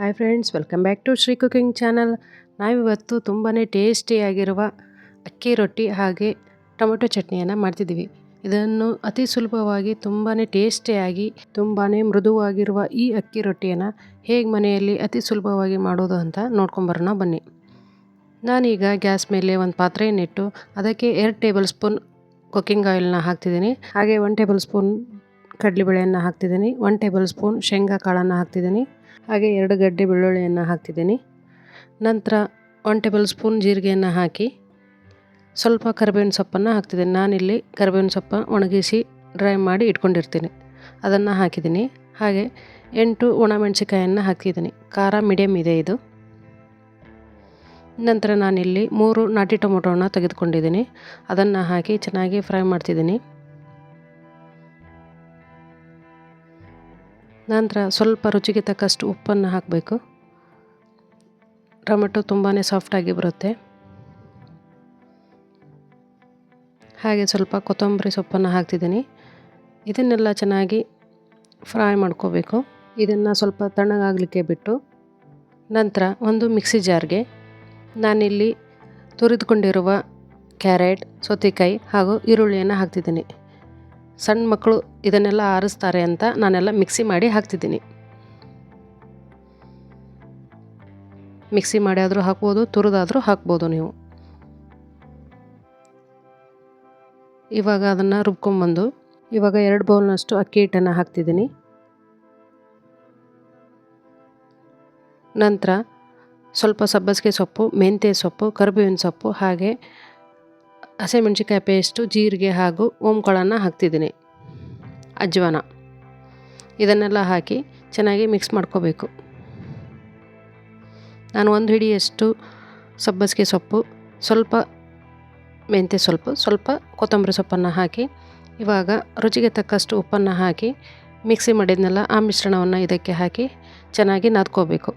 Hi friends welcome back to Shri cooking channel ನಾವಿವತ್ತು ತುಂಬಾ ಟೇಸ್ಟಿಯಾಗಿರುವ ಅಕ್ಕಿ ರೊಟ್ಟಿ ಹಾಗೆ ಟೊಮೆಟೊ ಚಟ್ನಿಯನ್ನು ಮಾಡ್ತಿದ್ದೀವಿ. ಇದನ್ನು ಅತಿ ಸುಲಭವಾಗಿ ತುಂಬಾ ಟೇಸ್ಟಿಯಾಗಿ ತುಂಬಾ ಮೃದುವಾಗಿರುವ ಈ ಅಕ್ಕಿ ರೊಟ್ಟಿಯನ್ನು ಹೇಗೆ ಮನೆಯಲ್ಲಿ ಅತಿ ಸುಲಭವಾಗಿ ಮಾಡೋದು ಅಂತ ನೋಡ್ಕೊಂಬರೋಣ ಬನ್ನಿ. ನಾನೀಗ ಗ್ಯಾಸ್ ಮೇಲೆ ಒಂದು ಪಾತ್ರೆಯನ್ನಿಟ್ಟು ಅದಕ್ಕೆ ಎರಡು ಟೇಬಲ್ ಸ್ಪೂನ್ ಕುಕ್ಕಿಂಗ್ ಆಯಿಲ್ನ ಹಾಕ್ತಿದ್ದೀನಿ. ಹಾಗೆ ಒನ್ ಟೇಬಲ್ ಸ್ಪೂನ್ ಕಡಲೆಬೇಳೆಯನ್ನು ಹಾಕ್ತಿದ್ದೀನಿ. ಒನ್ ಟೇಬಲ್ ಸ್ಪೂನ್ ಶೇಂಗಾ ಕಾಳನ್ನು ಹಾಕ್ತಿದ್ದೀನಿ. ಹಾಗೆ ಎರಡು ಗಡ್ಡೆ ಬೆಳ್ಳುಳ್ಳಿಯನ್ನು ಹಾಕ್ತಿದ್ದೀನಿ. ನಂತರ ಒನ್ ಟೇಬಲ್ ಸ್ಪೂನ್ ಜೀರಿಗೆಯನ್ನು ಹಾಕಿ ಸ್ವಲ್ಪ ಕರಿಬೇವಿನ ಸೊಪ್ಪನ್ನು ಹಾಕ್ತಿದ್ದೀನಿ. ನಾನಿಲ್ಲಿ ಕರಿಬೇವಿನ ಸೊಪ್ಪು ಒಣಗಿಸಿ ಡ್ರೈ ಮಾಡಿ ಇಟ್ಕೊಂಡಿರ್ತೀನಿ. ಅದನ್ನು ಹಾಕಿದ್ದೀನಿ. ಹಾಗೆ ಎಂಟು ಒಣಮೆಣಸಿಕಾಯನ್ನು ಹಾಕಿದ್ದೀನಿ ಖಾರ ಮೀಡಿಯಮ್ ಇದೆ ಇದು. ನಂತರ ನಾನಿಲ್ಲಿ ಮೂರು ನಾಟಿ ಟೊಮೊಟೊನ ತೆಗೆದುಕೊಂಡಿದ್ದೀನಿ. ಅದನ್ನು ಹಾಕಿ ಚೆನ್ನಾಗಿ ಫ್ರೈ ಮಾಡ್ತಿದ್ದೀನಿ. ನಂತರ ಸ್ವಲ್ಪ ರುಚಿಗೆ ತಕ್ಕಷ್ಟು ಉಪ್ಪನ್ನು ಹಾಕಬೇಕು. ಟೊಮೆಟೊ ತುಂಬಾ ಸಾಫ್ಟಾಗಿ ಬರುತ್ತೆ. ಹಾಗೆ ಸ್ವಲ್ಪ ಕೊತ್ತಂಬರಿ ಸೊಪ್ಪನ್ನು ಹಾಕ್ತಿದ್ದೀನಿ. ಇದನ್ನೆಲ್ಲ ಚೆನ್ನಾಗಿ ಫ್ರೈ ಮಾಡ್ಕೋಬೇಕು. ಇದನ್ನು ಸ್ವಲ್ಪ ತಣ್ಣಗಾಗಲಿಕ್ಕೆ ಬಿಟ್ಟು ನಂತರ ಒಂದು ಮಿಕ್ಸಿ ಜಾರ್ಗೆ ನಾನಿಲ್ಲಿ ತುರಿದುಕೊಂಡಿರುವ ಕ್ಯಾರೆಟ್ ಸೌತೆಕಾಯಿ ಹಾಗೂ ಈರುಳ್ಳಿಯನ್ನು ಹಾಕ್ತಿದ್ದೀನಿ. ಸಣ್ಣ ಮಕ್ಕಳು ಇದನ್ನೆಲ್ಲ ಆರಿಸ್ತಾರೆ ಅಂತ ನಾನೆಲ್ಲ ಮಿಕ್ಸಿ ಮಾಡಿ ಹಾಕ್ತಿದ್ದೀನಿ. ಮಿಕ್ಸಿ ಮಾಡಿ ಆದರೂ ಹಾಕ್ಬೋದು, ತುರಿದಾದರೂ ಹಾಕ್ಬೋದು ನೀವು. ಇವಾಗ ಅದನ್ನು ರುಬ್ಕೊಂಬಂದು, ಇವಾಗ ಎರಡು ಬೌಲ್ನಷ್ಟು ಅಕ್ಕಿ ಹಿಟ್ಟನ್ನು ಹಾಕ್ತಿದ್ದೀನಿ. ನಂತರ ಸ್ವಲ್ಪ ಸಬ್ಬಸಿಗೆ ಸೊಪ್ಪು, ಮೆಂತ್ಯ ಸೊಪ್ಪು, ಕರಿಬೇವಿನ ಸೊಪ್ಪು ಹಾಗೆ ಹಸಿಮೆಣ್ಸಿಕಾಯಿ ಪೇಸ್ಟು ಜೀರಿಗೆ ಹಾಗೂ ಓಂಕಾಳನ್ನು ಹಾಕ್ತಿದ್ದೀನಿ. ಅಜ್ವಾನ. ಇದನ್ನೆಲ್ಲ ಹಾಕಿ ಚೆನ್ನಾಗಿ ಮಿಕ್ಸ್ ಮಾಡ್ಕೋಬೇಕು. ನಾನು ಒಂದು ಹಿಡಿಯಷ್ಟು ಸಬ್ಬಸಿಗೆ ಸೊಪ್ಪು, ಸ್ವಲ್ಪ ಮೆಂತ್ಯ ಸ್ವಲ್ಪ ಸ್ವಲ್ಪ ಕೊತ್ತಂಬರಿ ಸೊಪ್ಪನ್ನು ಹಾಕಿ, ಇವಾಗ ರುಚಿಗೆ ತಕ್ಕಷ್ಟು ಉಪ್ಪನ್ನು ಹಾಕಿ, ಮಿಕ್ಸಿ ಮಾಡಿದ್ನೆಲ್ಲ ಆ ಮಿಶ್ರಣವನ್ನು ಇದಕ್ಕೆ ಹಾಕಿ ಚೆನ್ನಾಗಿ ನಾದ್ಕೋಬೇಕು.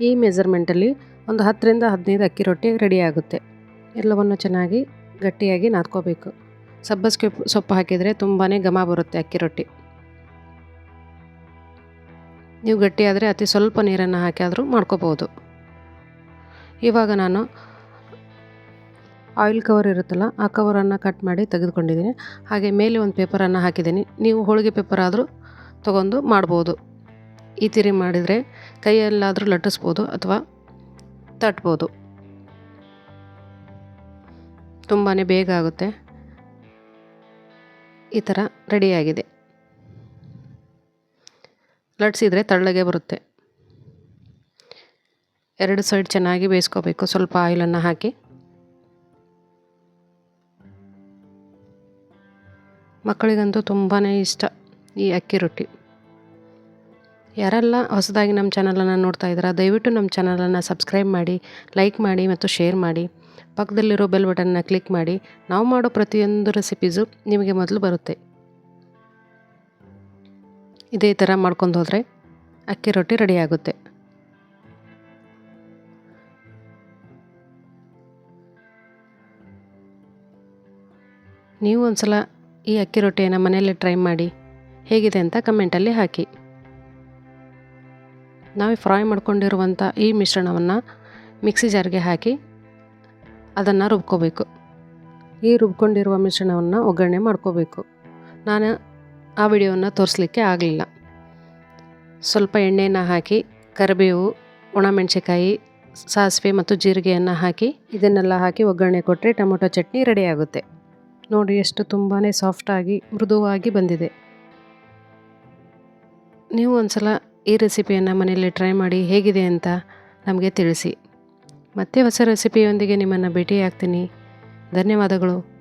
ಈ ಮೆಜರ್ಮೆಂಟಲ್ಲಿ ಒಂದು ಹತ್ತರಿಂದ ಹದಿನೈದು ಅಕ್ಕಿ ರೊಟ್ಟಿ ರೆಡಿ ಆಗುತ್ತೆ. ಎಲ್ಲವನ್ನು ಚೆನ್ನಾಗಿ ಗಟ್ಟಿಯಾಗಿ ನಾದ್ಕೋಬೇಕು. ಸಬ್ಬಸಿಗೆ ಸೊಪ್ಪು ಹಾಕಿದರೆ ತುಂಬಾ ಘಮ ಬರುತ್ತೆ ಅಕ್ಕಿ ರೊಟ್ಟಿ. ನೀವು ಗಟ್ಟಿಯಾದರೆ ಅತಿ ಸ್ವಲ್ಪ ನೀರನ್ನು ಹಾಕಿ ಆದರೂ ಮಾಡ್ಕೋಬೋದು ಇವಾಗ ನಾನು ಆಯಿಲ್ ಕವರ್ ಇರುತ್ತಲ್ಲ, ಆ ಕವರನ್ನು ಕಟ್ ಮಾಡಿ ತೆಗೆದುಕೊಂಡಿದ್ದೀನಿ. ಹಾಗೆ ಮೇಲೆ ಒಂದು ಪೇಪರನ್ನು ಹಾಕಿದ್ದೀನಿ. ನೀವು ಹೋಳಿಗೆ ಪೇಪರ್ ಆದರೂ ತೊಗೊಂಡು ಮಾಡ್ಬೋದು. ಈ ತಿರಿ ಮಾಡಿದರೆ ಕೈಯಲ್ಲಾದರೂ ಲಟ್ಟಿಸ್ಬೋದು ಅಥವಾ ತಟ್ಬೋದು. ತುಂಬಾ ಬೇಗ ಆಗುತ್ತೆ. ಈ ಥರ ರೆಡಿಯಾಗಿದೆ ಲಟ್ಸಿದರೆ ತಳ್ಳಗೆ ಬರುತ್ತೆ. ಎರಡು ಸೈಡ್ ಚೆನ್ನಾಗಿ ಬೇಯಿಸ್ಕೋಬೇಕು. ಸ್ವಲ್ಪ ಆಯಿಲನ್ನು ಹಾಕಿ. ಮಕ್ಕಳಿಗಂತೂ ತುಂಬಾ ಇಷ್ಟ ಈ ಅಕ್ಕಿ ರೊಟ್ಟಿ. ಯಾರೆಲ್ಲ ಹೊಸದಾಗಿ ನಮ್ಮ ಚಾನಲನ್ನು ನೋಡ್ತಾ ಇದ್ದೀರಾ, ದಯವಿಟ್ಟು ನಮ್ಮ ಚಾನಲನ್ನು ಸಬ್ಸ್ಕ್ರೈಬ್ ಮಾಡಿ ಲೈಕ್ ಮಾಡಿ ಮತ್ತು ಶೇರ್ ಮಾಡಿ. ಪಕ್ಕದಲ್ಲಿರೋ ಬೆಲ್ ಬಟನ್ನ ಕ್ಲಿಕ್ ಮಾಡಿ. ನಾವು ಮಾಡೋ ಪ್ರತಿಯೊಂದು ರೆಸಿಪೀಸು ನಿಮಗೆ ಮೊದಲು ಬರುತ್ತೆ. ಇದೇ ಥರ ಮಾಡ್ಕೊಂಡು ಹೋದರೆ ಅಕ್ಕಿ ರೊಟ್ಟಿ ರೆಡಿಯಾಗುತ್ತೆ ನೀವು ಒಂದು ಸಲ ಈ ಅಕ್ಕಿ ರೊಟ್ಟಿಯನ್ನು ಮನೆಯಲ್ಲೇ ಟ್ರೈ ಮಾಡಿ. ಹೇಗಿದೆ ಅಂತ ಕಮೆಂಟಲ್ಲಿ ಹಾಕಿ. ನಾವು ಫ್ರೈ ಮಾಡ್ಕೊಂಡಿರುವಂಥ ಈ ಮಿಶ್ರಣವನ್ನು ಮಿಕ್ಸಿ ಜಾರ್ಗೆ ಹಾಕಿ. ಅದನ್ನು ರುಬ್ಕೋಬೇಕು. ಈ ರುಬ್ಕೊಂಡಿರುವ ಮಿಶ್ರಣವನ್ನು ಒಗ್ಗರಣೆ ಮಾಡ್ಕೋಬೇಕು. ನಾನು ಆ ವಿಡಿಯೋವನ್ನು ತೋರಿಸಲಿಕ್ಕೆ ಆಗಲಿಲ್ಲ. ಸ್ವಲ್ಪ ಎಣ್ಣೆಯನ್ನು ಹಾಕಿ, ಕರಿಬೇವು ಒಣಮೆಣಸಿಕಾಯಿ ಸಾಸಿವೆ ಮತ್ತು ಜೀರಿಗೆಯನ್ನು ಹಾಕಿ, ಇದನ್ನೆಲ್ಲ ಹಾಕಿ ಒಗ್ಗರಣೆ ಕೊಟ್ಟರೆ ಟೊಮೊಟೊ ಚಟ್ನಿ ರೆಡಿಯಾಗುತ್ತೆ ನೋಡಿ ಎಷ್ಟು ತುಂಬಾ ಸಾಫ್ಟಾಗಿ ಮೃದುವಾಗಿ ಬಂದಿದೆ. ನೀವು ಒಂದು ಸಲ ಈ ರೆಸಿಪಿಯನ್ನು ಮನೆಯಲ್ಲಿ ಟ್ರೈ ಮಾಡಿ ಹೇಗಿದೆ ಅಂತ ನಮಗೆ ತಿಳಿಸಿ. ಮತ್ತೆ ಹೊಸ ರೆಸಿಪಿಯೊಂದಿಗೆ ನಿಮ್ಮನ್ನು ಭೇಟಿಯಾಗ್ತೀನಿ. ಧನ್ಯವಾದಗಳು.